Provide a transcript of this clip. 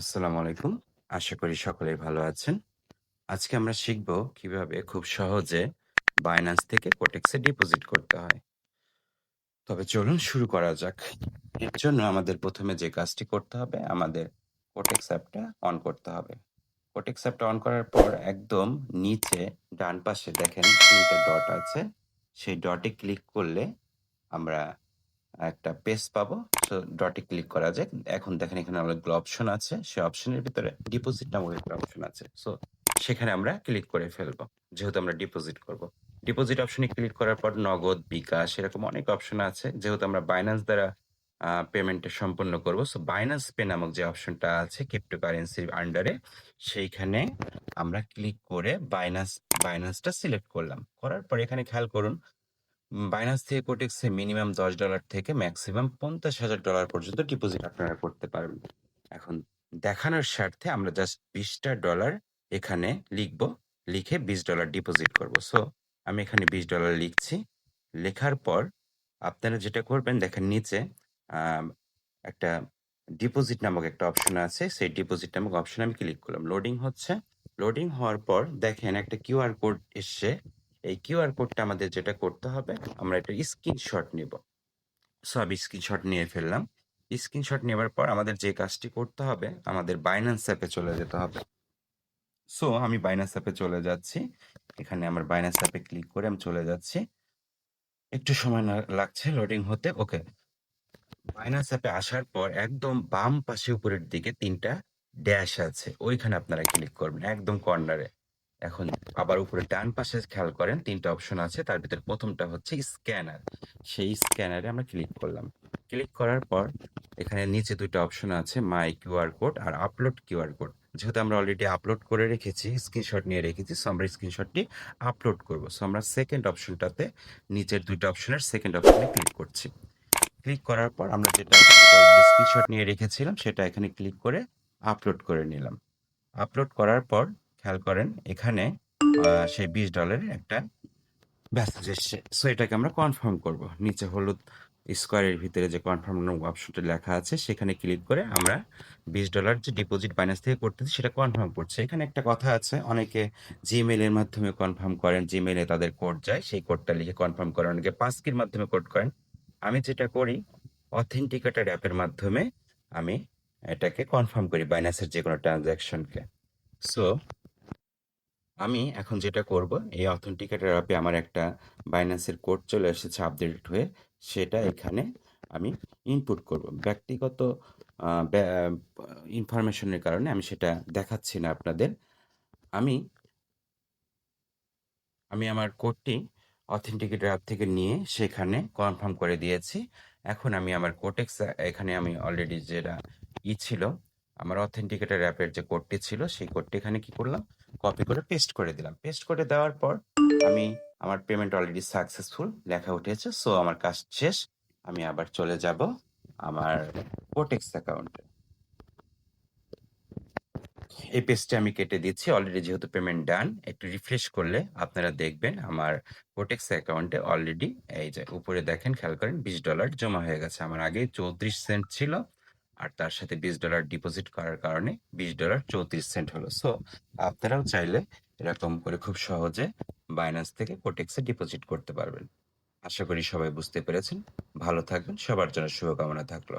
আসসালামু আলাইকুম। আশা করি সকলেই ভালো আছেন। আজকে আমরা শিখব কীভাবে খুব সহজে Binance থেকে কোটেক্সে ডিপোজিট করতে হয়। তবে চলুন শুরু করা যাক। এর জন্য আমাদের প্রথমে যে কাজটি করতে হবে, আমাদের কোটেক্স অ্যাপটা অন করতে হবে। কোটেক্স অ্যাপটা অন করার পর একদম নিচে ডান পাশে দেখেন ৩ টে ডট আছে। সেই ডটে ক্লিক করলে আমরা একটা পেজ পাবো। সো ডটে ক্লিক করা যাক। এখন দেখেন এখানে অনেকগুলো অপশন আছে। সেই অপশনের ভিতরে ডিপোজিট নামক একটা অপশন আছে। সো সেখানে আমরা ক্লিক করে ফেলব। যেহেতু আমরা ডিপোজিট করব। ডিপোজিট অপশনে ক্লিক করার পর নগদ, বিকাশ এরকম অনেক অপশন আছে। যেহেতু আমরা Binance দ্বারা পেমেন্টটা সম্পন্ন করব। সো Binance পে নামক যে অপশনটা আছে ক্রিপ্টোকারেন্সির আন্ডারে সেইখানে আমরা ক্লিক করে Binance Binance টা সিলেক্ট করলাম। করার পর এখানে খেয়াল করুন Binance থেকে এ মিনিমাম $১০ থেকে ম্যাক্সিমাম $৫০,০০০ পর্যন্ত ডিপোজিট আপনারা করতে পারবেন। এখন দেখানোর স্বার্থে আমরা জাস্ট $২০ এখানে লিখব। লিখে $২০ ডিপোজিট করব। সো আমি এখানে $২০ লিখছি। লেখার পর আপনারা যেটা করবেন দেখেন নিচে একটা ডিপোজিট নামক একটা অপশন আছে। সেই ডিপোজিট নামক অপশন আমি ক্লিক করলাম। লোডিং হচ্ছে। লোডিং হওয়ার পর দেখেন একটা কিউআর কোড এসছে। এই কিউআর কোডটা আমাদের যেটা করতে হবে, আমরা একটা স্ক্রিনশট নিব। সো আমি স্ক্রিনশট নিয়ে ফেললাম। স্ক্রিনশট নেওয়ার পর আমাদের যে কাজটি করতে হবে, আমাদের Binance অ্যাপে চলে যেতে হবে। সো আমি Binance অ্যাপে চলে যাচ্ছি। এখানে আমার Binance অ্যাপে ক্লিক করে আমি চলে যাচ্ছি। একটু সময় লাগছে লোডিং হতে। ওকে। Binance অ্যাপে আসার পর একদম বাম পাশে উপরের দিকে তিনটা ড্যাশ আছে। ওইখানে আপনারা ক্লিক করবেন একদম কর্নারে। এখন আবার উপরে ডান পাশে খেয়াল করেন ৩ টা অপশন আছে। তার ভিতরে প্রথমটা হচ্ছে স্ক্যানার। সেই স্ক্যানারে আমরা ক্লিক করলাম। ক্লিক করার পর এখানে নিচে ২ টা অপশন আছে মাই কিউআর কোড আর আপলোড কিউআর কোড। যেহেতু আমরা অলরেডি আপলোড করে রেখেছি, স্ক্রিনশট নিয়ে রেখেছি। সো আমরা স্ক্রিনশটটি আপলোড করব। সো আমরা সেকেন্ড অপশনটাতে নিচের ২ টা অপশনের 2nd অপশনে ক্লিক করছি। ক্লিক করার পর আমরা যেটা স্ক্রিনশট নিয়ে রেখেছিলাম সেটা এখানে ক্লিক করে আপলোড করে নিলাম। আপলোড করার পর খেয়াল করেন, এখানে সেই বিশ ডলারের একটা মেসেজ এসছে। সো এটাকে আমরা কনফার্ম করব। নিচে হলুদ স্কোয়ারের ভিতরে যে কনফার্ম অপশনটা লেখা আছে, সেখানে ক্লিক করে আমরা $২০ যে ডিপোজিট Binance থেকে করতেছি, সেটা কনফার্ম করছে এখানে একটা কথা আছে, অনেকে জিমেলের মাধ্যমে কনফার্ম করেন। জিমেইলে তাদের কোড যায়। সেই কোডটা লিখে কনফার্ম করেন। অনেকে পাসকির মাধ্যমে কোড করেন। আমি যেটা করি অথেন্টিকেটর অ্যাপের মাধ্যমে আমি এটাকে কনফার্ম করি Binance এর যেকোনো ট্রান্সেকশনকে। সো আমি এখন যেটা করব এই অথেন্টিকেটার অ্যাপে আমার একটা এর কোড চলে এসেছে আপডেট হয়ে। সেটা এখানে আমি ইনপুট করব। ব্যক্তিগত ইনফরমেশনের কারণে আমি সেটা দেখাচ্ছি না আপনাদের। আমি আমি আমার কোডটি অথেন্টিকেটর অ্যাপ থেকে নিয়ে সেখানে কনফার্ম করে দিয়েছি। এখন আমি আমার Kotex এখানে আমি অলরেডি যেটা ই ছিল, আমার অথেন্টিকেটর অ্যাপের যে কোডটি ছিল সেই কোডটি এখানে কি করলাম? কপি করে পেস্ট করে দিলাম। পেস্ট করে দেওয়ার পর আমি আমার পেমেন্ট অলরেডি সাকসেসফুল লেখা উঠেছে। সো আমার কাজ শেষ। আমি আবার চলে যাব আমার Kotex অ্যাকাউন্টে। এই পেজটা আমি কেটে দিচ্ছি। অলরেডি যেহেতু পেমেন্ট ডান, একটু রিফ্রেশ করলে আপনারা দেখবেন আমার Kotex অ্যাকাউন্টে অলরেডি এই যে উপরে দেখেন খেয়াল করেন $২০ জমা হয়ে গেছে। আমার আগে 34 সেন্ট ছিল। আর তার সাথে $২০ ডিপোজিট করার কারণে $২০ 34 সেন্ট হলো। সো আপনারাও চাইলে এরকম করে খুব সহজে বাইন্যান্স থেকে কোটেক্সে ডিপোজিট করতে পারবেন। আশা করি সবাই বুঝতে পেরেছেন। ভালো থাকবেন। সবার জন্য শুভকামনা থাকল।